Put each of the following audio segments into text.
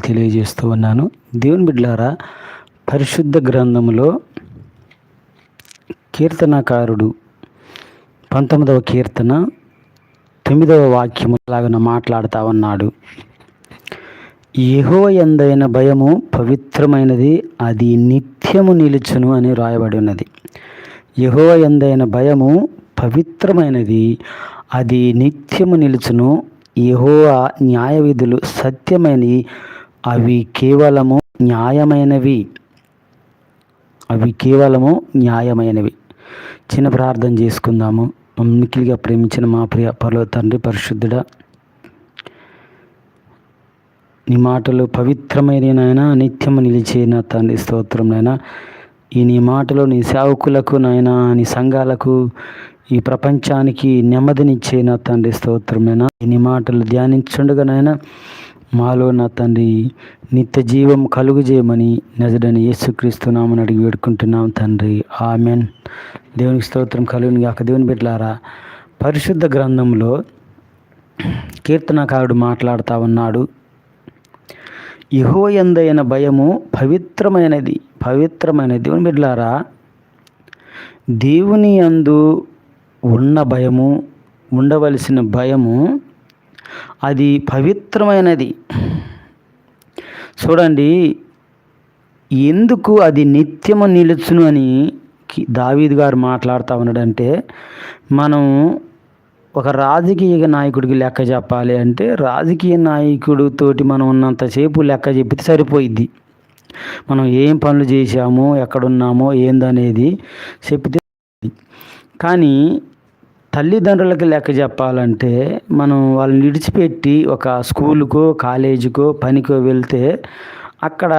వందనాలు తెలియజేస్తూ ఉన్నాను. దేవుని బిడ్లారా పరిశుద్ధ గ్రంథములో కీర్తనకారుడు పంతొమ్మిదవ కీర్తన తొమ్మిదవ వాక్యము లాగా మాట్లాడుతూ ఉన్నాడు. యహో ఎందైన భయము పవిత్రమైనది అది నిత్యము నిలుచును అని రాయబడి ఉన్నది. యహో ఎందైన భయము పవిత్రమైనది అది నిత్యము నిలుచును. యహోవా న్యాయ విధులు సత్యమైనవి అవి కేవలము న్యాయమైనవి. అవి కేవలము న్యాయమైనవి. చిన్న ప్రార్థన చేసుకుందాము. మిక్కిలిగా ప్రేమించిన మా ప్రియ పర్వ తండ్రి పరిశుద్ధుడ నీ మాటలు పవిత్రమైన నిత్యము నిలిచే నా తండ్రి స్తోత్రం ఈ నీ మాటలు నీ సేవకులకు నాయన నీ సంఘాలకు ఈ ప్రపంచానికి నెమ్మదినిచ్చే నా తండ్రి స్తోత్రమైన నీ మాటలు ధ్యానించుండగానైనా మాలో నా తండ్రి నిత్య జీవం కలుగు చేయమని నజడని యేసుక్రీస్తు నామని అడిగి వేడుకుంటున్నాం తండ్రి. ఆమెన్. దేవునికి స్తోత్రం కలుగుని కాక దేవుని బిడ్డలారా పరిశుద్ధ గ్రంథంలో కీర్తనకారుడు మాట్లాడుతూ ఉన్నాడు. యహోయందైన భయము పవిత్రమైనది పవిత్రమైనది. దేవుని బిడ్డలారా దేవుని అందు ఉన్న భయము ఉండవలసిన భయము అది పవిత్ర పవిత్రమైనది. చూడండి ఎందుకు అది నిత్యము నిలుచును అని దావీద్ గారు మాట్లాడుతూ ఉన్నాడంటే మనం ఒక రాజకీయ నాయకుడికి లెక్క చెప్పాలి అంటే రాజకీయ నాయకుడితోటి మనం ఉన్నంతసేపు లెక్క చెప్పితే సరిపోయిద్ది. మనం ఏం పనులు చేశామో ఎక్కడున్నామో ఏందనేది చెప్తే కానీ తల్లిదండ్రులకి లెక్క చెప్పాలంటే మనం వాళ్ళని విడిచిపెట్టి ఒక స్కూలుకో కాలేజీకో పనికో వెళ్తే అక్కడ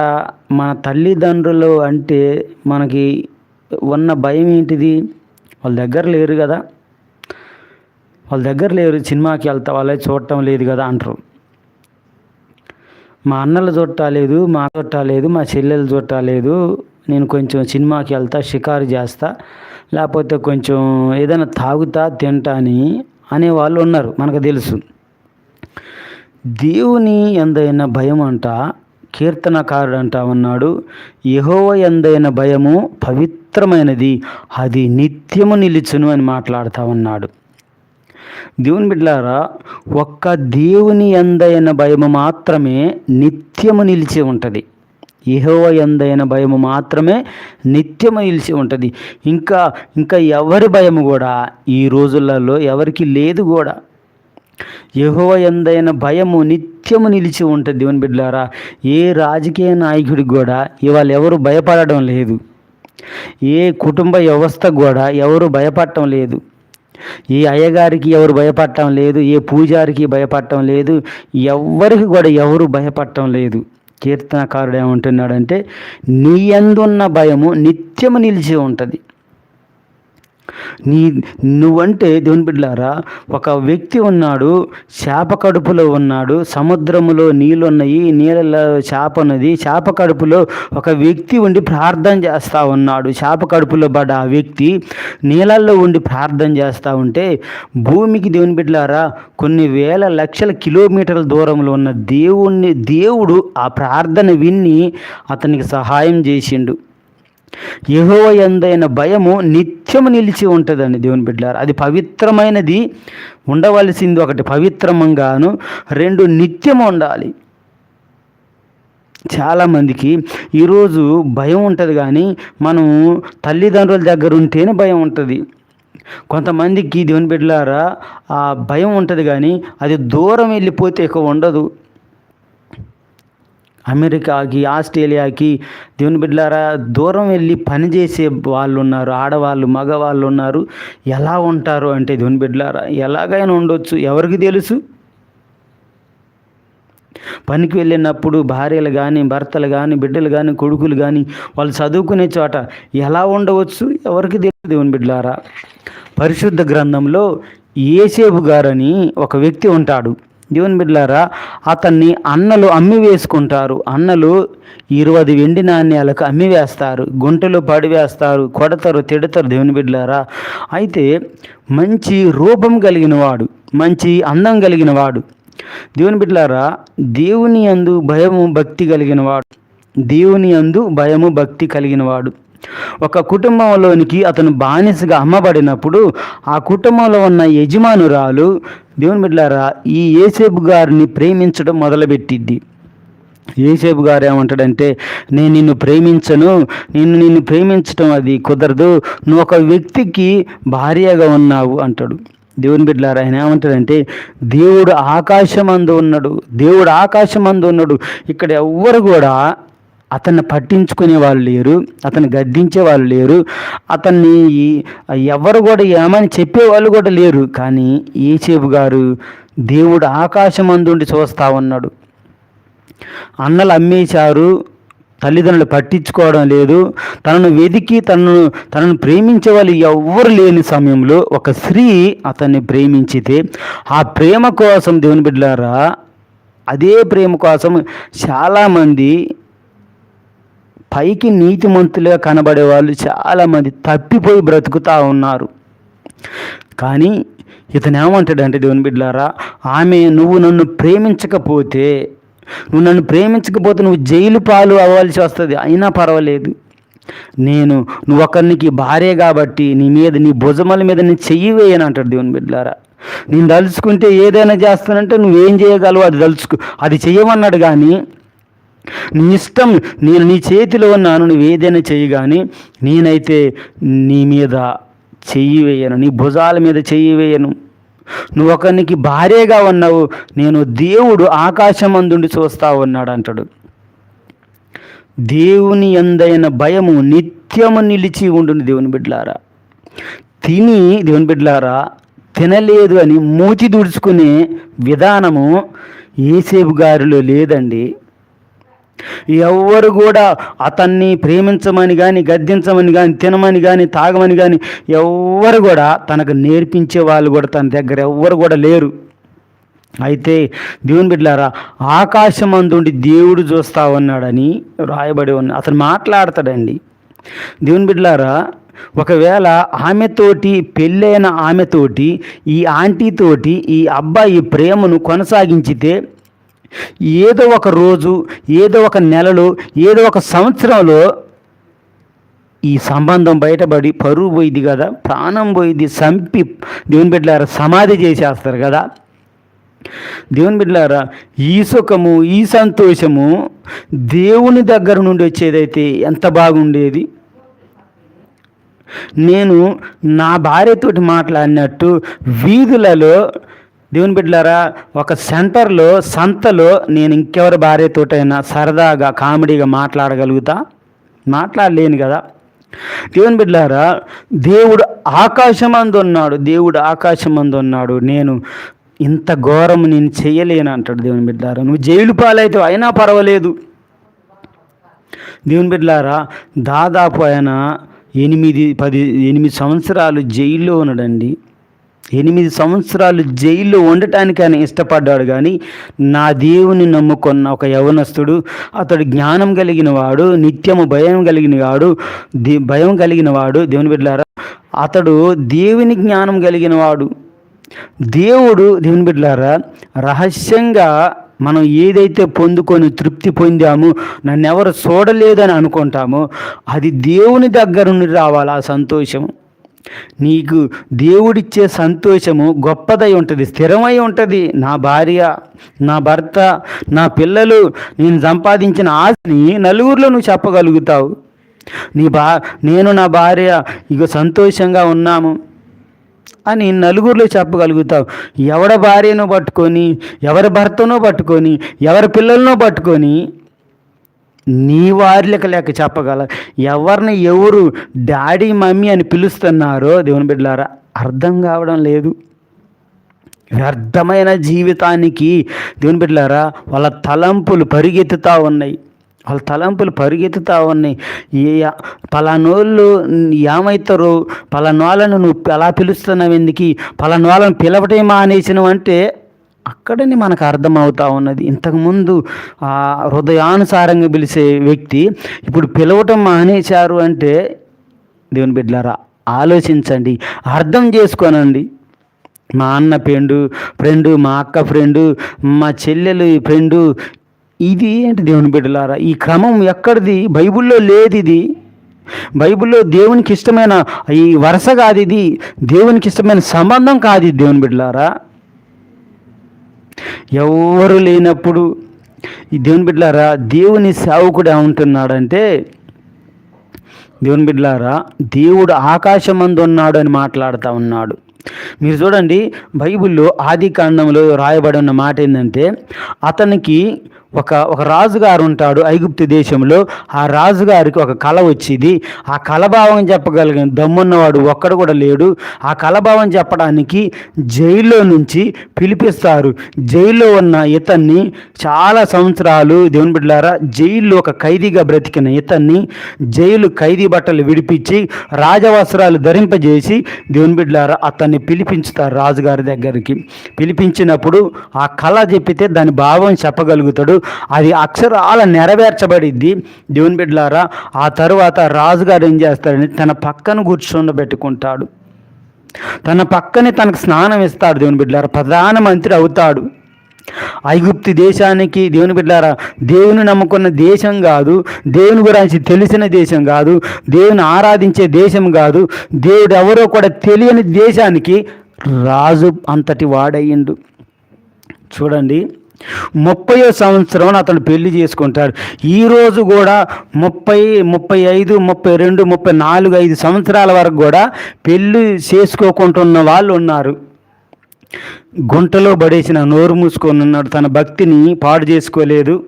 మన తల్లిదండ్రులు అంటే మనకి ఉన్న భయం ఏంటిది? వాళ్ళ దగ్గర లేరు కదా. వాళ్ళ దగ్గర లేరు సినిమాకి వెళ్తా వాళ్ళే చూడటం లేదు కదా అంటారు. మా అన్నలు చుట్టాలేదు మా చుట్టాలేదు మా చెల్లెలు చుట్టాలేదు నేను కొంచెం సినిమాకి వెళ్తా షికారు చేస్తా లేకపోతే కొంచెం ఏదైనా తాగుతా తింటా అని అనేవాళ్ళు ఉన్నారు మనకు తెలుసు. దేవుని ఎందైన భయం అంట కీర్తనకారుడు అంటా ఉన్నాడు యహోవ ఎందైన భయము పవిత్రమైనది అది నిత్యము నిలుచును అని మాట్లాడుతూ ఉన్నాడు. దేవుని బిడ్డలారా ఒక్క దేవుని ఎందైన భయము మాత్రమే నిత్యము నిలిచి ఉంటుంది. ఏహోవ ఎందైన భయము మాత్రమే నిత్యము నిలిచి ఉంటుంది. ఇంకా ఇంకా ఎవరి భయము కూడా ఈ రోజులలో ఎవరికి లేదు కూడా. యహోవ ఎందైన భయము నిత్యము నిలిచి ఉంటుంది దేవుని బిడ్డలారా. ఏ రాజకీయ నాయకుడికి కూడా ఇవాళ ఎవరు భయపడడం లేదు. ఏ కుటుంబ వ్యవస్థ కూడా ఎవరు భయపడటం లేదు. ఏ అయ్యగారికి ఎవరు భయపడటం లేదు. ఏ పూజారికి భయపడటం లేదు. ఎవరికి కూడా ఎవరు భయపడటం లేదు. కీర్తనకారుడు ఏమంటున్నాడంటే నీ ఎందున్న భయము నిత్యము నిలిచి ఉంటుంది. నీ నువ్వంటే దేవుని బిడ్డలారా ఒక వ్యక్తి ఉన్నాడు చేప కడుపులో ఉన్నాడు సముద్రములో నీళ్ళు ఉన్నాయి నీళ్ళలో చేప ఉన్నది చేప కడుపులో ఒక వ్యక్తి ఉండి ప్రార్థన చేస్తూ ఉన్నాడు చేప కడుపులో పడ్డ ఆ వ్యక్తి నీళ్ళల్లో ఉండి ప్రార్థన చేస్తూ ఉంటే భూమికి దేవుని బిడ్డలారా కొన్ని వేల లక్షల కిలోమీటర్ల దూరంలో ఉన్న దేవుణ్ణి దేవుడు ఆ ప్రార్థన విన్ని అతనికి సహాయం చేసిండు. యహోవ ఎందైన భయము నిత్యము నిలిచి ఉంటుందండి దేవుని బిడ్డారు అది పవిత్రమైనది ఉండవలసింది ఒకటి పవిత్రమంగాను రెండు నిత్యము ఉండాలి. చాలామందికి ఈరోజు భయం ఉంటుంది కానీ మనం తల్లిదండ్రుల దగ్గర ఉంటేనే భయం ఉంటుంది. కొంతమందికి దేవుని బిడ్డలారా ఆ భయం ఉంటుంది కానీ అది దూరం వెళ్ళిపోతే ఎక్కువ ఉండదు. అమెరికాకి ఆస్ట్రేలియాకి దేవుని బిడ్డలారా దూరం వెళ్ళి పనిచేసే వాళ్ళు ఉన్నారు ఆడవాళ్ళు మగవాళ్ళు ఉన్నారు. ఎలా ఉంటారు అంటే దేవుని బిడ్డలారా ఎలాగైనా ఉండొచ్చు. ఎవరికి తెలుసు? పనికి వెళ్ళినప్పుడు భార్యలు కానీ భర్తలు కానీ బిడ్డలు కానీ కొడుకులు కానీ వాళ్ళు చదువుకునే చోట ఎలా ఉండవచ్చు? ఎవరికి తెలియదు దేవుని బిడ్డలారా? పరిశుద్ధ గ్రంథంలో ఏసేపు గారని ఒక వ్యక్తి ఉంటాడు. దేవుని బిడ్డలారా అతన్ని అన్నలు అమ్మి వేసుకుంటారు. అన్నలు ఇరవై వెండి నాణ్యాలకు అమ్మి వేస్తారు. గుంటలు పడివేస్తారు కొడతారు తిడతారు దేవుని బిడ్డలారా. అయితే మంచి రూపం కలిగిన వాడు మంచి అందం కలిగిన వాడు దేవుని బిడ్డలారా దేవుని అందు భయము భక్తి కలిగిన వాడు దేవుని అందు భయము భక్తి కలిగిన వాడు ఒక కుటుంబంలోనికి అతను బానిసగా అమ్మబడినప్పుడు ఆ కుటుంబంలో ఉన్న యజమానురాలు దేవుని బిడ్డారా ఈ ఏసేపు గారిని ప్రేమించడం మొదలుపెట్టిద్ది ఏసేపు గారు ఏమంటాడంటే నేను నిన్ను ప్రేమించను నిన్ను నిన్ను ప్రేమించడం అది కుదరదు నువ్వు ఒక వ్యక్తికి భార్యగా ఉన్నావు అంటాడు. దేవుని బిడ్డలారా ఆయన ఏమంటాడంటే దేవుడు ఆకాశమందు ఉన్నాడు దేవుడు ఆకాశమందు ఉన్నాడు ఇక్కడ ఎవ్వరు కూడా అతన్ని పట్టించుకునే వాళ్ళు లేరు అతన్ని గద్దించే వాళ్ళు లేరు అతన్ని ఎవరు కూడా ఏమని చెప్పేవాళ్ళు కూడా లేరు. కానీ ఏసేపు గారు దేవుడు ఆకాశమందుండి చూస్తూ ఉన్నాడు. అన్నలు అమ్మేశారు తల్లిదండ్రులు పట్టించుకోవడం లేదు. తనను వెతికి తనను తనను ప్రేమించే వాళ్ళు ఎవ్వరు లేని సమయంలో ఒక స్త్రీ అతన్ని ప్రేమించితే ఆ ప్రేమ కోసం దేవుని బిడ్డలారా అదే ప్రేమ కోసం చాలామంది పైకి నీతిమంతులుగా కనబడే వాళ్ళు చాలామంది తప్పిపోయి బ్రతుకుతూ ఉన్నారు. కానీ ఇతను ఏమంటాడంటే దేవుని బిడ్డలారా ఆమె నువ్వు నన్ను ప్రేమించకపోతే నువ్వు నన్ను ప్రేమించకపోతే నువ్వు జైలు పాలు అవ్వాల్సి వస్తుంది. అయినా పర్వాలేదు. నేను నువ్వు ఒకరికి భార్య కాబట్టి నీ మీద నీ భుజముల మీద నేను చెయ్యి వేయను అంటాడు దేవుని బిడ్డారా నేను తలుచుకుంటే ఏదైనా చేస్తానంటే నువ్వేం చేయగలవు? అది తలుచుకు అది చెయ్యమన్నాడు కానీ నీ ఇష్టం నేను నీ చేతిలో ఉన్నాను నువ్వు ఏదైనా చెయ్యి కానీ నేనైతే నీ మీద చెయ్యి వేయను నీ భుజాల మీద చెయ్యి వేయను. నువ్వు ఒకరికి భార్యగా ఉన్నావు నేను దేవుడు ఆకాశం అందుండి చూస్తా ఉన్నాడు అంటాడు దేవుని ఎందైన భయము నిత్యము నిలిచి ఉండును దేవుని బిడ్డలారా. తిని దేవుని బిడ్డలారా తినలేదు అని మూతి దుడుచుకునే విధానము ఏసేపు గారిలో లేదండి. ఎవ్వరు కూడా అతన్ని ప్రేమించమని కానీ గద్దించమని కానీ తినమని కానీ తాగమని కానీ ఎవ్వరు కూడా తనకు నేర్పించే వాళ్ళు కూడా తన దగ్గర ఎవ్వరు కూడా లేరు. అయితే దేవుని బిడ్డలారా ఆకాశం అందుండి దేవుడు చూస్తా ఉన్నాడని రాయబడి ఉన్న అతను మాట్లాడతాడండి. దేవుని బిడ్డలారా ఒకవేళ ఆమెతోటి పెళ్ళైన ఆమెతోటి ఈ ఆంటీతోటి ఈ అబ్బాయి ప్రేమను కొనసాగించితే ఏదో ఒక రోజు ఏదో ఒక నెలలో ఏదో ఒక సంవత్సరంలో ఈ సంబంధం బయటపడి పరువు పోయింది కదా ప్రాణం పోయింది చంపి దేవుని బిడ్డలారా సమాధి చేసేస్తారు కదా. దేవుని బిడ్డలారా ఈ సుఖము ఈ సంతోషము దేవుని దగ్గర నుండి వచ్చేదైతే ఎంత బాగుండేది. నేను నా భార్యతోటి మాట్లాడినట్టు వీధులలో దేవుని బిడ్డలారా ఒక సెంటర్లో సంతలో నేను ఇంకెవరి భార్యతోటైనా సరదాగా కామెడీగా మాట్లాడగలుగుతా? మాట్లాడలేను కదా. దేవుని బిడ్డలారా దేవుడు ఆకాశమందు ఉన్నాడు దేవుడు ఆకాశమందు ఉన్నాడు నేను ఇంత ఘోరం నేను చేయలేను అంటాడు దేవుని బిడ్డారా నువ్వు జైలు పాలైతే అయినా పర్వాలేదు. దేవుని బిడ్డలారా దాదాపు ఆయన ఎనిమిది పది ఎనిమిది సంవత్సరాలు జైల్లో ఉన్నాడండి. ఎనిమిది సంవత్సరాలు జైల్లో ఉండటానికి ఆయన ఇష్టపడ్డాడు కానీ నా దేవుని నమ్ముకున్న ఒక యవనస్తుడు అతడు జ్ఞానం కలిగిన వాడు నిత్యము భయం కలిగిన వాడు భయం కలిగిన వాడు దేవుని బిడ్డలారా అతడు దేవుని జ్ఞానం కలిగిన వాడు. దేవుడు దేవుని బిడ్డలారా రహస్యంగా మనం ఏదైతే పొందుకొని తృప్తి పొందామో నన్ను ఎవరు చూడలేదని అనుకుంటామో అది దేవుని దగ్గర నుండి రావాలి ఆ సంతోషం. నీకు దేవుడిచ్చే సంతోషము గొప్పదై ఉంటుంది స్థిరమై ఉంటుంది. నా భార్య నా భర్త నా పిల్లలు నేను సంపాదించిన ఆశని నలుగురిలో నువ్వు చెప్పగలుగుతావు. నీ బా నేను నా భార్య ఇక సంతోషంగా ఉన్నాము అని నలుగురిలో చెప్పగలుగుతావు. ఎవడ భార్యను పట్టుకొని ఎవరి భర్తనో పట్టుకొని ఎవరి పిల్లలనో పట్టుకొని నీ వారిలక లేక చెప్పగల ఎవరిని ఎవరు డాడీ మమ్మీ అని పిలుస్తున్నారో దేవుని బిడ్డలారా అర్థం కావడం లేదు. వ్యర్థమైన జీవితానికి దేవుని బిడ్డలారా వాళ్ళ తలంపులు పరిగెత్తుతూ ఉన్నాయి. వాళ్ళ తలంపులు పరిగెత్తుతూ ఉన్నాయి. ఏ పలానోళ్ళు ఏమవుతారు పలానోళ్ళను నువ్వు ఎలా పిలుస్తున్నావు ఎందుకు? పలానోళ్ళను పిలవటం మానేసినవు అక్కడనే మనకు అర్థమవుతా ఉన్నది. ఇంతకుముందు హృదయానుసారంగా పిలిచే వ్యక్తి ఇప్పుడు పిలవటం మానేశారు అంటే దేవుని బిడ్డలారా ఆలోచించండి అర్థం చేసుకోనండి. మా అన్న ఫ్రెండు ఫ్రెండు మా అక్క ఫ్రెండు మా చెల్లెలు ఫ్రెండు ఇది ఏంటి దేవుని బిడ్డలారా? ఈ క్రమం ఎక్కడిది? బైబిల్లో లేదు ఇది బైబిల్లో దేవునికి ఇష్టమైన ఈ వరుస కాదు ఇది. దేవునికి ఇష్టమైన సంబంధం కాదు ఇది దేవుని బిడ్డలారా? ఎవరు లేనప్పుడు. ఈ దేవుని బిడ్డలారా దేవుని సేవకుడే ఉంటున్నాడంటే దేవుని బిడ్డలారా దేవుడు ఆకాశమందు ఉన్నాడు అని మాట్లాడుతూ ఉన్నాడు. మీరు చూడండి బైబిల్లో ఆది కాండంలో రాయబడి ఉన్న మాట ఏంటంటే అతనికి ఒక ఒక రాజుగారు ఉంటాడు ఐగుప్తు దేశంలో. ఆ రాజుగారికి ఒక కళ వచ్చింది. ఆ కలభావం చెప్పగలిగిన దమ్మున్నవాడు ఒక్కడు కూడా లేడు. ఆ కలభావం చెప్పడానికి జైల్లో నుంచి పిలిపిస్తారు. జైల్లో ఉన్న ఇతన్ని చాలా సంవత్సరాలు దేవుని బిడ్డారా జైల్లో ఒక ఖైదీగా బ్రతికిన ఇతన్ని జైలు ఖైదీ బట్టలు విడిపించి రాజవస్త్రాలు ధరింపజేసి దేవుని బిడ్డారా అతన్ని పిలిపించుతారు రాజుగారి దగ్గరికి. పిలిపించినప్పుడు ఆ కళ చెప్పితే దాని భావం చెప్పగలుగుతాడు. అది అక్షరాల నెరవేర్చబడిద్ది. దేవుని బిడ్డలారా ఆ తరువాత రాజుగారు ఏం చేస్తాడని తన పక్కన కూర్చుండబెట్టుకుంటాడు తన పక్కనే తనకు స్నానం ఇస్తాడు దేవుని బిడ్డలారా ప్రధానమంత్రి అవుతాడు. ఐగుప్తి దేశానికి దేవుని బిడ్డారా దేవుని నమ్ముకున్న దేశం కాదు దేవుని గురించి తెలిసిన దేశం కాదు దేవుని ఆరాధించే దేశం కాదు దేవుడు ఎవరో కూడా తెలియని దేశానికి రాజు అంతటి వాడయ్యిండు. చూడండి. ముప్పయో సంవత్సరం అతను పెళ్ళి చేసుకుంటాడు. ఈరోజు కూడా ముప్పై ముప్పై ఐదు ముప్పై రెండు ముప్పై నాలుగు ఐదు సంవత్సరాల వరకు కూడా పెళ్ళి చేసుకోకుంటున్న వాళ్ళు ఉన్నారు. గుంటలో పడేసిన నోరు మూసుకొని ఉన్నాడు. తన భక్తిని పాడు చేసుకోలేదు.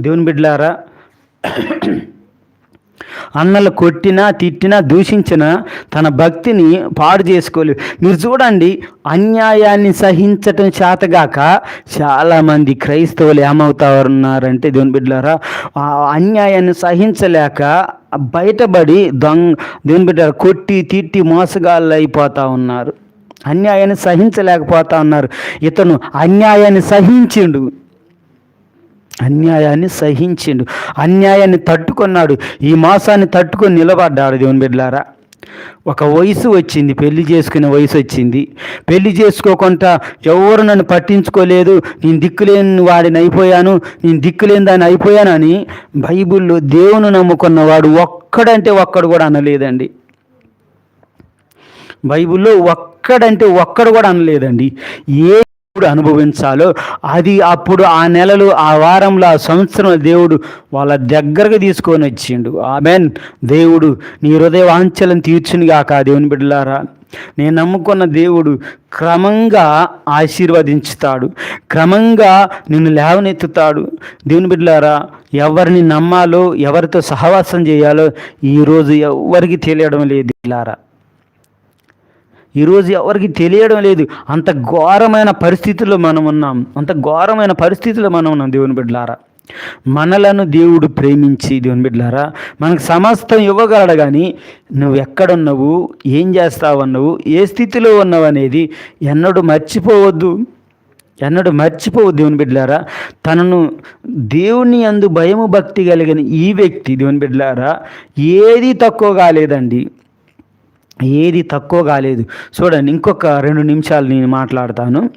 దేవుని బిడ్డలారా అన్నలు కొట్టినా తిట్టినా దూషించినా తన భక్తిని పాడు చేసుకోలేదు మీరు చూడండి అన్యాయాన్ని సహించటం చేతగాక చాలామంది క్రైస్తవులు ఏమవుతా ఉన్నారంటే దేవుని బిడ్డలారా ఆ అన్యాయాన్ని సహించలేక బయటపడి దొంగ దేవుని బిడ్డ కొట్టి తిట్టి మోసగాళ్ళు అయిపోతూ ఉన్నారు. అన్యాయాన్ని సహించలేకపోతా ఉన్నారు. ఇతను అన్యాయాన్ని సహించిండు. అన్యాయాన్ని సహించిండు. అన్యాయాన్ని తట్టుకున్నాడు. ఈ మాసాన్ని తట్టుకొని నిలబడ్డాడు దేవుని బిడ్డలారా. ఒక వయసు వచ్చింది పెళ్ళి చేసుకునే వయసు వచ్చింది. పెళ్ళి చేసుకోకుండా ఎవరు నన్ను పట్టించుకోలేదు. నేను దిక్కులేని వాడిని అయిపోయాను. నేను దిక్కులేని దాన్ని అయిపోయానని బైబిల్లో దేవుని నమ్ముకున్నవాడు ఒక్కడంటే ఒక్కడు కూడా అనలేదండి. బైబిల్లో ఒక్కడంటే ఒక్కడు కూడా అనలేదండి. ఏ ఎప్పుడు అనుభవించాలో అది అప్పుడు ఆ నెలలు ఆ వారంలో ఆ సంవత్సరం దేవుడు వాళ్ళ దగ్గరకు తీసుకొని వచ్చిండు. ఆమెన్. దేవుడు నీ హృదయ వాంఛలను తీర్చుని కాక దేవుని బిడ్డలారా. నేను నమ్ముకున్న దేవుడు క్రమంగా ఆశీర్వదించుతాడు. క్రమంగా నిన్ను లేవనెత్తుతాడు. దేవుని బిడ్డలారా ఎవరిని నమ్మాలో ఎవరితో సహవాసం చేయాలో ఈరోజు ఎవరికి తెలియడం లేదు బిడ్డలారా. ఈరోజు ఎవరికి తెలియడం లేదు. అంత ఘోరమైన పరిస్థితుల్లో మనం ఉన్నాం. అంత ఘోరమైన పరిస్థితుల్లో మనం ఉన్నాం దేవుని బిడ్డలారా. మనలను దేవుడు ప్రేమించి దేవుని బిడ్డలారా మనకు సమస్తం ఇవ్వగలడు కానీ నువ్వు ఎక్కడున్నావు ఏం చేస్తావన్నావు ఏ స్థితిలో ఉన్నావు అనేది ఎన్నడూ మర్చిపోవద్దు. ఎన్నడూ మర్చిపోవద్దు దేవుని బిడ్డలారా. తనను దేవుని అందు భయము భక్తి కలిగిన ఈ వ్యక్తి దేవుని బిడ్డలారా ఏది తక్కువ కాలేదండి ఏది తక్కువ కాలేదు. చూడండి ఇంకొక రెండు నిమిషాలు నేను మాట్లాడతాను.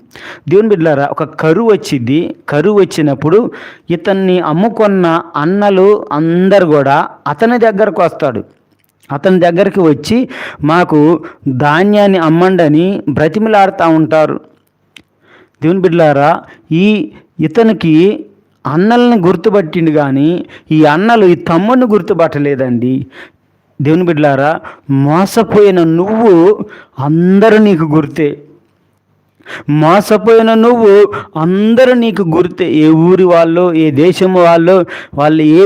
దేవుని బిడ్డలారా ఒక కరువు వచ్చింది. కరువు వచ్చినప్పుడు ఇతన్ని అమ్ముకున్న అన్నలు అందరు కూడా అతని దగ్గరకు వస్తాడు. అతని దగ్గరికి వచ్చి మాకు ధాన్యాన్ని అమ్మండని బ్రతిమిలాడుతూ ఉంటారు. దేవుని బిడ్డలారా ఈ ఇతనికి అన్నల్ని గుర్తుపట్టిండు కానీ ఈ అన్నలు ఈ తమ్ముడిని గుర్తుపట్టలేదండి. దేవుని బిడ్డలారా మోసపోయిన నువ్వు అందరూ నీకు గుర్తే. మోసపోయిన నువ్వు అందరూ నీకు గుర్తే. ఏ ఊరి వాళ్ళు ఏ దేశం వాళ్ళు వాళ్ళు ఏ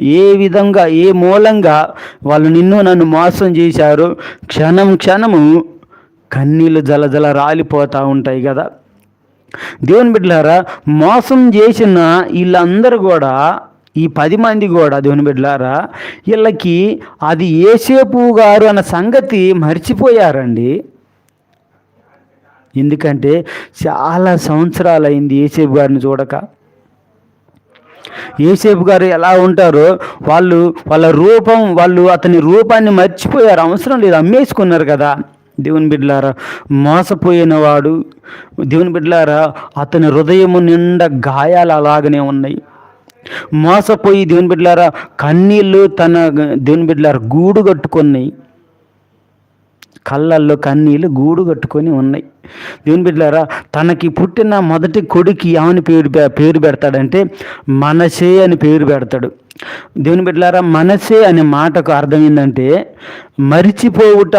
ఏ విధంగా ఏ మూలంగా వాళ్ళు నిన్ను నన్ను మోసం చేశారు క్షణం క్షణము కన్నీళ్ళు జలజల రాలిపోతూ ఉంటాయి కదా. దేవుని బిడ్డలారా మోసం చేసిన వీళ్ళందరూ కూడా ఈ పది మంది కూడా దేవుని బిడ్డలారా వీళ్ళకి అది ఏసేపు గారు అన్న సంగతి మర్చిపోయారండి. ఎందుకంటే చాలా సంవత్సరాలు అయింది ఏసేపు గారిని చూడక. ఏసేపు గారు ఎలా ఉంటారో వాళ్ళు వాళ్ళ రూపం వాళ్ళు అతని రూపాన్ని మర్చిపోయారు. అవసరం లేదు అమ్మేసుకున్నారు కదా. దేవుని బిడ్డలారా మోసపోయిన వాడు దేవుని బిడ్డలారా అతని హృదయము నిండా గాయాలు అలాగనే ఉన్నాయి. మోసపోయి దేవుని బిడ్డలారా కన్నీళ్ళు తన దేవుని బిడ్డలారా గూడు కట్టుకున్నాయి కళ్ళల్లో కన్నీళ్ళు గూడు కట్టుకొని ఉన్నాయి. దేవుని బిడ్డలారా తనకి పుట్టిన మొదటి కొడుకు ఏమని పేరు పేరు పెడతాడంటే మనసే అని పేరు పెడతాడు. దేవుని బిడ్డలారా మనసే అనే మాటకు అర్థం ఏంటంటే మరిచిపోవుట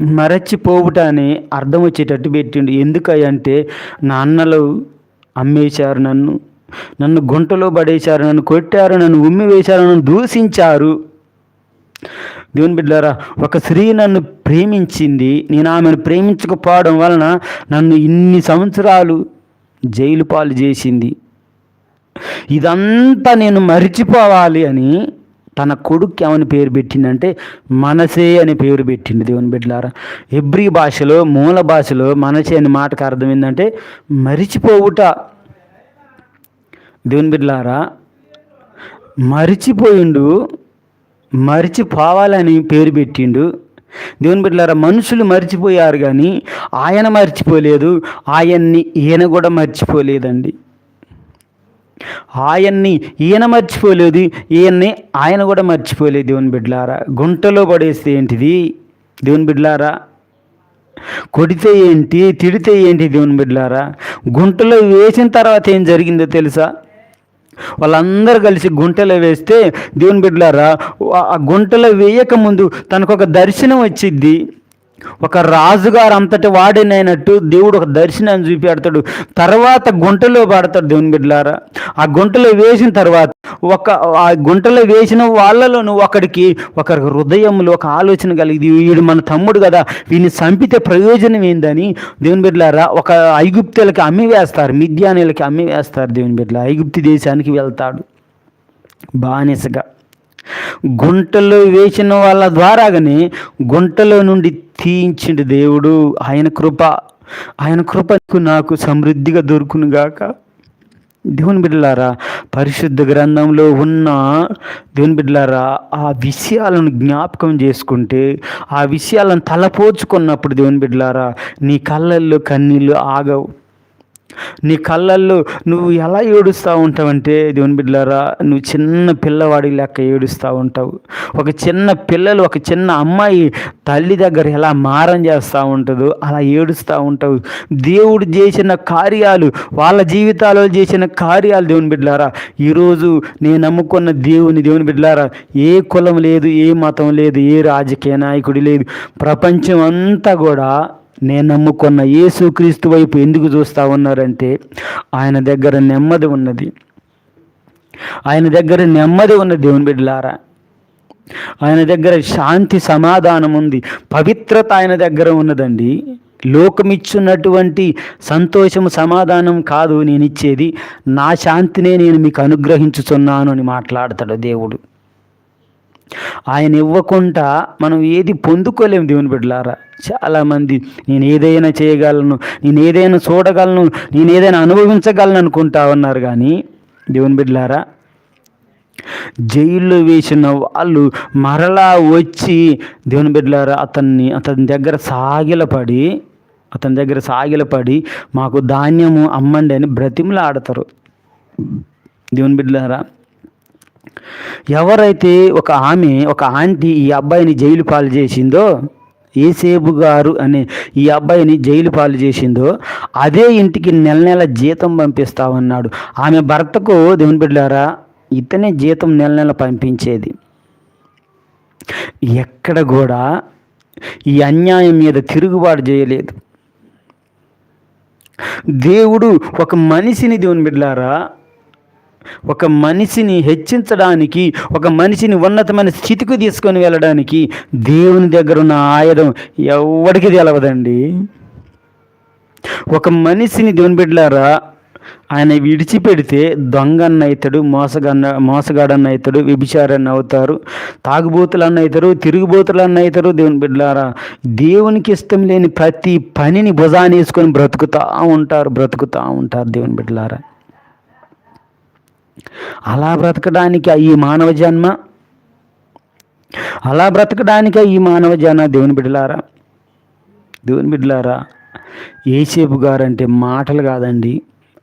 మరచిపోవుట అని అర్థం వచ్చేటట్టు పెట్టిండు. ఎందుకంటే నా అన్నలు అమ్మేశారు నన్ను. నన్ను గుంటలో పడేశారు నన్ను కొట్టారు నన్ను ఉమ్మి వేశారు నన్ను దూషించారు. దేవుని బిడ్డారా ఒక స్త్రీ నన్ను ప్రేమించింది. నేను ఆమెను ప్రేమించకపోవడం వలన నన్ను ఇన్ని సంవత్సరాలు జైలు పాలు చేసింది. ఇదంతా నేను మరిచిపోవాలి అని తన కొడుకు ఏమని పేరు పెట్టిందంటే మనసే అని పేరు పెట్టింది దేవుని బిడ్డలారా. ఎబ్రి భాషలో మూల భాషలో మనసే అనే మాటకు అర్థం ఏంటంటే మరిచిపోవుట. దేవుని బిడ్లారా మరిచిపోయిండు మరిచిపోవాలని పేరు పెట్టిండు. దేవుని బిడ్డలారా మనుషులు మర్చిపోయారు కానీ ఆయన మర్చిపోలేదు ఆయన్ని ఈయన కూడా మర్చిపోలేదండి. ఆయన్ని ఈయన మర్చిపోలేదు ఈయన్ని ఆయన కూడా మర్చిపోలేదు దేవుని బిడ్డలారా. గుంటలో పడేస్తే ఏంటిది? దేవుని బిడ్డలారా కొడితే ఏంటి? తిడితే ఏంటి? దేవుని బిడ్డలారా గుంటలో వేసిన తర్వాత ఏం జరిగిందో తెలుసా? వాళ్ళందరూ కలిసి గుంటలో వేస్తే దేవుని బిడ్డలారా ఆ గుంటలో వేయక ముందు తనకు ఒక దర్శనం వచ్చింది ఒక రాజుగారు అంతటి వాడినైనట్టు దేవుడు ఒక దర్శనాన్ని చూపెడతాడు. తర్వాత గుంటలో పడతాడు దేవుని బిడ్డలారా. ఆ గుంటలో వేసిన తర్వాత ఒక ఆ గుంటలో వేసిన వాళ్ళలోనూ ఒకడికి ఒకరికి హృదయంలో ఒక ఆలోచన కలిగి వీడు మన తమ్ముడు కదా వీడిని చంపితే ప్రయోజనం ఏందని దేవుని బిడ్డలారా ఒక ఐగుప్తులకి అమ్మి వేస్తారు మిద్యానీలకి అమ్మి వేస్తారు దేవుని బిడ్డల ఐగుప్తి దేశానికి వెళ్తాడు. బానిసగా. గుంటలో వేసిన వాళ్ళ ద్వారాగానే గుంటలో నుండి తీయించిండు దేవుడు. ఆయన కృప. ఆయన కృపకు నాకు సమృద్ధిగా దొరుకునుగాక దేవుని బిడ్డలారా పరిశుద్ధ గ్రంథంలో ఉన్న దేవుని బిడ్డలారా ఆ విషయాలను జ్ఞాపకం చేసుకుంటే ఆ విషయాలను తలపోచుకున్నప్పుడు దేవుని బిడ్డలారా నీ కళ్ళల్లో కన్నీళ్ళు ఆగవు. నీ కళ్ళల్లో నువ్వు ఎలా ఏడుస్తూ ఉంటావంటే దేవుని బిడ్డలారా నువ్వు చిన్న పిల్లవాడి లెక్క ఏడుస్తూ ఉంటావు. ఒక చిన్న పిల్లలు ఒక చిన్న అమ్మాయి తల్లి దగ్గర ఎలా మారం చేస్తూ ఉంటుందో అలా ఏడుస్తూ ఉంటావు. దేవుడు చేసిన కార్యాలు వాళ్ళ జీవితాలలో చేసిన కార్యాలు దేవుని బిడ్డలారా ఈరోజు నేను నమ్ముకున్న దేవుని దేవుని బిడ్డలారా ఏ కులం లేదు ఏ మతం లేదు ఏ రాజకీయ నాయకుడు లేదు. ప్రపంచం అంతా కూడా నేను నమ్ముకున్న యేసుక్రీస్తు వైపు ఎందుకు చూస్తూ ఉన్నారంటే ఆయన దగ్గర నెమ్మది ఉన్నది. ఆయన దగ్గర నెమ్మది ఉన్న దేవుని బిడ్డలారా. ఆయన దగ్గర శాంతి సమాధానం ఉంది. పవిత్రత ఆయన దగ్గర ఉన్నదండి. లోకమిచ్చున్నటువంటి సంతోషము సమాధానం కాదు నేను ఇచ్చేది. నా శాంతినే నేను మీకు అనుగ్రహించుచున్నాను అని మాట్లాడతాడు దేవుడు. ఆయన ఇవ్వకుండా మనం ఏది పొందుకోలేము దేవుని బిడ్డలారా. చాలామంది నేను ఏదైనా చేయగలను నేను ఏదైనా చూడగలను నేను ఏదైనా అనుభవించగలను అనుకుంటా ఉన్నారు కానీ దేవుని బిడ్డలారా జైల్లో వేసిన వాళ్ళు మరలా వచ్చి దేవుని బిడ్డలారా అతన్ని అతని దగ్గర సాగిలపడి అతని దగ్గర సాగిలపడి మాకు ధాన్యము అమ్మండి అని బ్రతిమలాడతారు. దేవుని బిడ్డలారా ఎవరైతే ఒక ఆమె ఒక ఆంటీ ఈ అబ్బాయిని జైలు పాలు చేసిందో ఏసేబు గారు అనే ఈ అబ్బాయిని జైలు పాలు చేసిందో అదే ఇంటికి నెల నెల జీతం పంపిస్తామన్నాడు ఆమె భర్తకు దేవుని బిడ్డారా ఇతనే జీతం నెల నెల పంపించేది. ఎక్కడ కూడా ఈ అన్యాయం మీద తిరుగుబాటు చేయలేదు. దేవుడు ఒక మనిషిని దేవుని బిడ్డారా ఒక మనిషిని హెచ్చించడానికి ఒక మనిషిని ఉన్నతమైన స్థితికి తీసుకొని వెళ్ళడానికి దేవుని దగ్గర ఉన్న ఆయుధం ఎవరికి తెలవదండి? ఒక మనిషిని దేవుని బిడ్డలారా ఆయన విడిచిపెడితే దొంగన్న అవుతాడు మోసగన్న మోసగాడన్న అవుతాడు వ్యభిచారన్న అవుతారు తాగుబోతులు అన్న అవుతారు తిరుగుబోతులు అన్న అవుతారు దేవుని బిడ్డలారా దేవునికి ఇష్టం లేని ప్రతి పనిని భుజాన్ని వేసుకొని బ్రతుకుతూ ఉంటారు బ్రతుకుతూ ఉంటారు దేవుని బిడ్డలారా. అలా బ్రతకడానికి ఈ మానవ జన్మ అలా బ్రతకడానికి ఈ మానవ జన్మ దేవుని బిడ్డలారా? దేవుని బిడ్డలారా ఏసేపు గారు అంటే మాటలు కాదండి.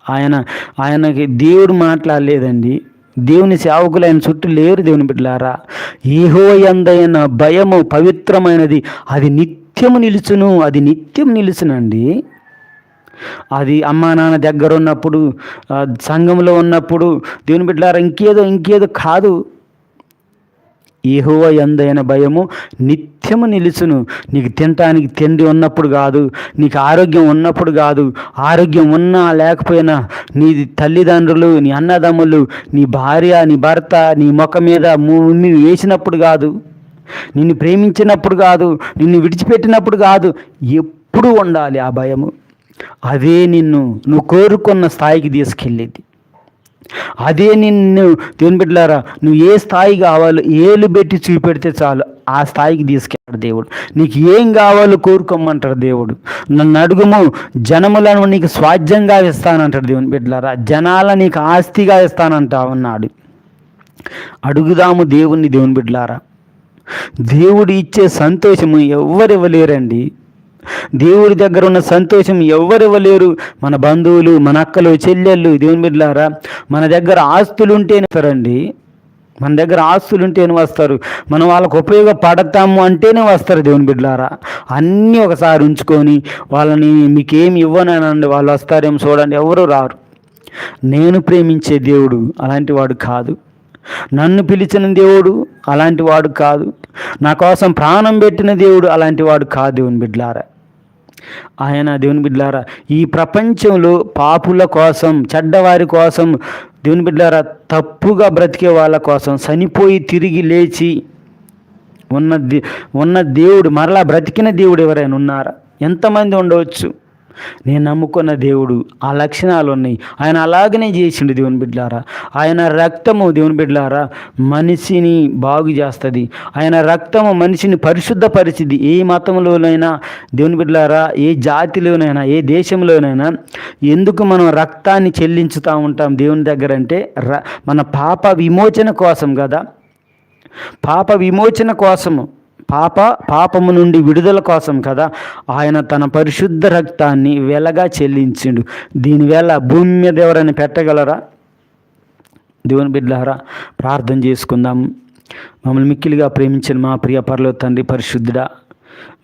ఆయన ఆయనకి దేవుడు మాట్లాడలేదండి. దేవుని సేవకులు ఆయన చుట్టూ లేరు దేవుని బిడ్డలారా. ఏహో ఎందైన భయము పవిత్రమైనది అది నిత్యము నిలుచును అది నిత్యం నిలుచునండి. అది అమ్మా నాన్న దగ్గర ఉన్నప్పుడు సంఘంలో ఉన్నప్పుడు దేవుని బిడ్డలారా ఇంకేదో ఇంకేదో కాదు. ఏహోవ ఎందైన భయము నిత్యము నిలుచును. నీకు తినటానికి తిండి ఉన్నప్పుడు కాదు నీకు ఆరోగ్యం ఉన్నప్పుడు కాదు ఆరోగ్యం ఉన్నా లేకపోయినా నీ తల్లిదండ్రులు నీ అన్నదమ్ములు నీ భార్య నీ భర్త నీ ముఖం మీద వేసినప్పుడు కాదు నిన్ను ప్రేమించినప్పుడు కాదు నిన్ను విడిచిపెట్టినప్పుడు కాదు ఎప్పుడు ఉండాలి ఆ భయము. అదే నిన్ను నువ్వు కోరుకున్న స్థాయికి తీసుకెళ్ళేది. అదే నిన్ను దేవుని బిడ్డలారా నువ్వు ఏ స్థాయి కావాలో ఏలు పెట్టి చూపెడితే చాలు ఆ స్థాయికి తీసుకెళ్ళాడు దేవుడు. నీకు ఏం కావాలో కోరుకోమంటాడు దేవుడు. నన్ను అడుగుము జనములను నీకు స్వాధ్యంగా ఇస్తానంటాడు దేవుని బిడ్డలారా. జనాల నీకు ఆస్తిగా ఇస్తానంటా ఉన్నాడు. అడుగుదాము దేవుణ్ణి దేవుని బిడ్డలారా. దేవుడు ఇచ్చే సంతోషము ఎవ్వరు ఇవ్వలేరండి. దేవుడి దగ్గర ఉన్న సంతోషం ఎవరివ్వలేరు మన బంధువులు మన అక్కలు చెల్లెళ్ళు దేవుని బిడ్డలారా మన దగ్గర ఆస్తులు ఉంటేనే వస్తారండి. మన దగ్గర ఆస్తులు ఉంటేనే వస్తారు. మనం వాళ్ళకు ఉపయోగపడతాము అంటేనే వస్తారు దేవుని బిడ్డలారా. అన్నీ ఒకసారి ఉంచుకొని వాళ్ళని మీకేమి ఇవ్వనండి వాళ్ళు వస్తారేమో చూడండి ఎవరు రారు. నేను ప్రేమించే దేవుడు అలాంటి వాడు కాదు. నన్ను పిలిచిన దేవుడు అలాంటి వాడు కాదు. నా కోసం ప్రాణం పెట్టిన దేవుడు అలాంటి వాడు కాదు దేవుని బిడ్లారా ఆయన దేవుని బిడ్లారా ఈ ప్రపంచంలో పాపుల కోసం చెడ్డవారి కోసం దేవుని బిడ్లారా తప్పుగా బ్రతికే వాళ్ళ కోసం చనిపోయి తిరిగి లేచి ఉన్న ఉన్న దేవుడు మరలా బ్రతికిన దేవుడు ఎవరైనా ఉన్నారా? ఎంతమంది ఉండవచ్చు? నేను నమ్ముకున్న దేవుడు ఆ లక్షణాలు ఉన్నాయి. ఆయన అలాగనే చేసిండు దేవుని బిడ్డలారా. ఆయన రక్తము దేవుని బిడ్డలారా మనిషిని బాగు చేస్తుంది. ఆయన రక్తము మనిషిని పరిశుద్ధపరిచింది. ఏ మతంలోనైనా దేవుని బిడ్డలారా ఏ జాతిలోనైనా ఏ దేశంలోనైనా ఎందుకు మనం రక్తాన్ని చెల్లించుతూ ఉంటాం దేవుని దగ్గర అంటే మన పాప విమోచన కోసం కదా. పాప విమోచన కోసము. పాప పాపము నుండి విడుదల కోసం కదా ఆయన తన పరిశుద్ధ రక్తాన్ని వెలగా చెల్లించిండు. దీనివల్ల భూమి మీద ఎవరైనా పెట్టగలరా? దేవుని బిడ్డారా ప్రార్థన చేసుకుందాం. మమ్మల్ని మిక్కిలిగా ప్రేమించిన మా ప్రియ పర్లో తండ్రి పరిశుద్ధుడా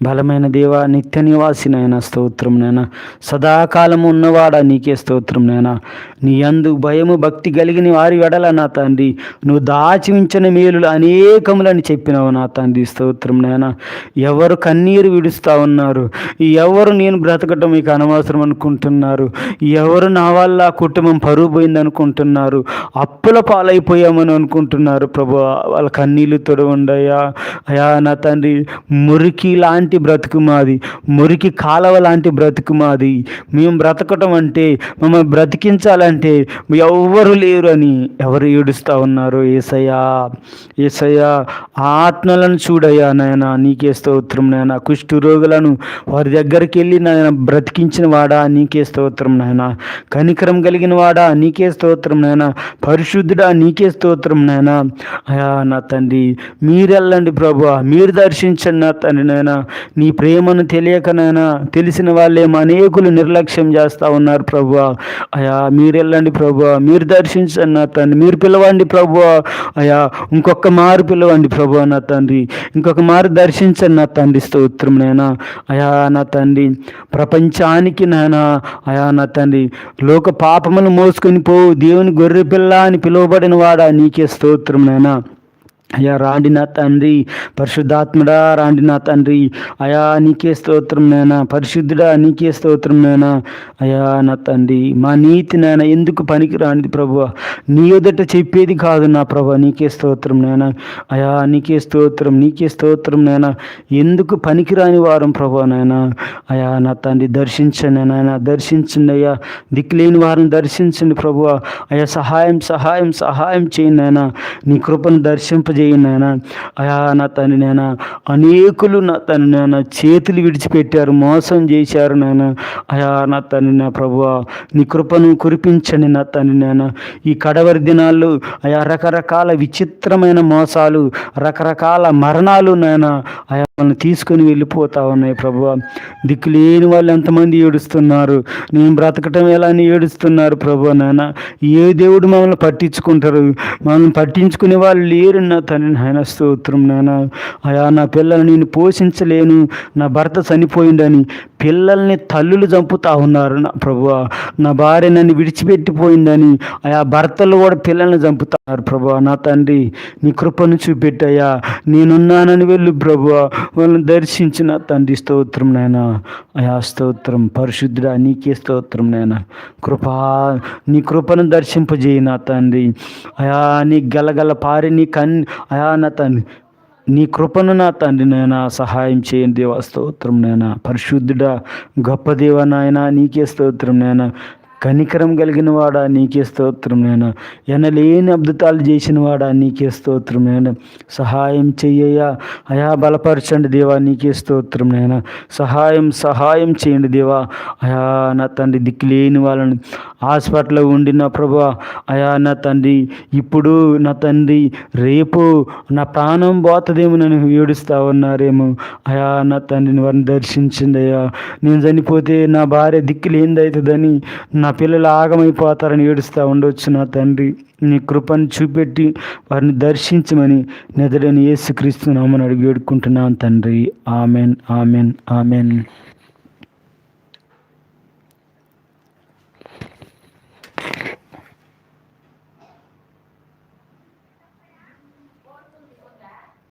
బలమైన దేవ నిత్య నివాసినైనా స్తోత్రం నైనా సదాకాలం ఉన్నవాడా నీకే స్తోత్రం నైనా నీ అందు భయము భక్తి కలిగిన వారి వెడల నా తండ్రి. నువ్వు దాచి ఉంచిన మేలులు అనేకములని చెప్పినావు నా తండ్రి స్తోత్రం నైనా ఎవరు కన్నీరు విడుస్తూ ఉన్నారు? ఎవరు నేను బ్రతకటం మీకు అనవసరం అనుకుంటున్నారు? ఎవరు నా వల్ల కుటుంబం పరువు పోయింది అనుకుంటున్నారు? అప్పుల పాలైపోయామని అనుకుంటున్నారు? ప్రభు వాళ్ళ కన్నీళ్ళు తొడవుండయా అయా నా తండ్రి మురికి లాంటి బ్రతుకు మాది. మురికి కాలవ లాంటి బ్రతుకు మాది. మేము బ్రతకటం అంటే మమ్మల్ని బ్రతికించాలంటే ఎవ్వరు లేరు అని ఎవరు ఏడుస్తూ ఉన్నారు ఏసయ్యా ఏసయ్యా ఆత్మలను చూడయ్యా నాయన నీకే స్తోత్రం నాయన. కుష్టు రోగులను వారి దగ్గరికి వెళ్ళి నాయన బ్రతికించిన వాడా నీకే స్తోత్రం నాయన. కనికరం కలిగిన వాడా నీకే స్తోత్రం నాయన. పరిశుద్ధుడా నీకే స్తోత్రం నాయన. అయా నా తండ్రి మీరెళ్ళండి ప్రభు మీరు దర్శించండి నా తండ్రి నాయన. నీ ప్రేమను తెలియకనైనా తెలిసిన వాళ్ళేమో అనేకులు నిర్లక్ష్యం చేస్తూ ఉన్నారు ప్రభు అయా మీరు వెళ్ళండి ప్రభు మీరు దర్శించండి నా తండ్రి మీరు పిలవండి ప్రభు అయా ఇంకొక మారు పిలవండి ప్రభు నా తండ్రి ఇంకొక మారు దర్శించండి నా తండ్రి స్తోత్రం నేనా అయా నా తండ్రి ప్రపంచానికి నాయనా అయా నా తండ్రి లోక పాపములు మోసుకొని పోవు దేవుని గొర్రె పిల్ల అని పిలువబడిన వాడా నీకే స్తోత్రం నాయనా. అయా రాండి నా తండ్రి పరిశుద్ధాత్ముడా రాండి నా తండ్రి. అయా నీకే స్తోత్రం నేనా పరిశుద్ధుడా నీకే స్తోత్రం నేనా అయా నా తండ్రి మా నీతి నేనా ఎందుకు పనికి రానిది ప్రభు నీ ఎదుట చెప్పేది కాదు నా ప్రభు నీకే స్తోత్రం నేనా అయా నీకే స్తోత్రం నీకే స్తోత్రం నేనా ఎందుకు పనికిరాని వారం ప్రభు నాయన? అయా నా తండ్రి దర్శించండి నాయన దర్శించండి అయ్యా. దిక్కులేని వారిని దర్శించండి ప్రభు అయా సహాయం సహాయం సహాయం చేయండి నాయన. నీ కృపను దర్శింపజే చేయండి అయా నా తండ్రి నాయన అనేకులు నా తను నాయన చేతులు విడిచిపెట్టారు మోసం చేశారు నాయన. అయా నా తండ్రి నా ప్రభువా నీ కృపను కురిపించండి నా తండ్రి నాయన. ఈ కడవరి దినాల్లో అయా రకరకాల విచిత్రమైన మోసాలు రకరకాల మరణాలు నాయన అయా వాళ్ళని తీసుకొని వెళ్ళిపోతా ఉన్నాయి ప్రభు దిక్కు లేని వాళ్ళు ఎంతమంది ఏడుస్తున్నారు? నేను బ్రతకటం ఎలా అని ఏడుస్తున్నారు ప్రభు నాయన? ఏ దేవుడు మమ్మల్ని పట్టించుకుంటారు? మమ్మల్ని పట్టించుకునే వాళ్ళు లేరు నా తండ్రి ఆయన స్తోత్రం నాయన. అయా నా పిల్లల్ని నేను పోషించలేను. నా భర్త చనిపోయిండని పిల్లల్ని తల్లులు చంపుతా ఉన్నారు నా ప్రభు నా భార్య నన్ను విడిచిపెట్టిపోయిందని ఆయా భర్తలు కూడా పిల్లల్ని చంపుతారు ప్రభు నా తండ్రి నీ కృపను చూపెట్టయ్యా. నేనున్నానని వెళ్ళు ప్రభు వాళ్ళని దర్శించిన తండ్రి స్తోత్రం నాయన. అయా స్తోత్రం. పరిశుద్ధుడా నీకే స్తోత్రం నాయన. కృపా నీ కృపను దర్శింపజేయి నా తండ్రి. అయా నీ గలగల పారి నీ కన్ అయా నా తండ్రి నీ కృపను నా తండ్రి నాయన సహాయం చేయండి దేవా స్తోత్రం నాయన. పరిశుద్ధుడా గొప్ప దేవ నాయన నీకే స్తోత్రం నాయన. కనికరం కలిగిన వాడా నీకే స్తోత్రం నేను ఎనలేని అద్భుతాలు చేసిన వాడా నీకే స్తోత్రం నేను సహాయం చెయ్యయ్యా. అయా బలపరచండి దేవా నీకే స్తోత్రం నేను సహాయం సహాయం చేయండి దేవా. అయా నా తండ్రి దిక్కు లేని వాళ్ళని హాస్పిటల్లో ఉండి నా ప్రభా. అయా నా తండ్రి ఇప్పుడు నా తండ్రి రేపు నా ప్రాణం పోతుందేమో నన్ను ఏడుస్తా ఉన్నారేమో. అయా నా తండ్రిని వారిని దర్శించండి అయ్యా. నేను చనిపోతే నా భార్య దిక్కు లేనిదవుతుందని నా పిల్లలు ఆగమైపోతారని ఏడుస్తూ ఉండొచ్చు నా తండ్రి? నీ కృపను చూపెట్టి వారిని దర్శించమని నిదడని యేసుక్రీస్తు నామని అడిగి వేడుకుంటున్నాను తండ్రి. Amen amen amen.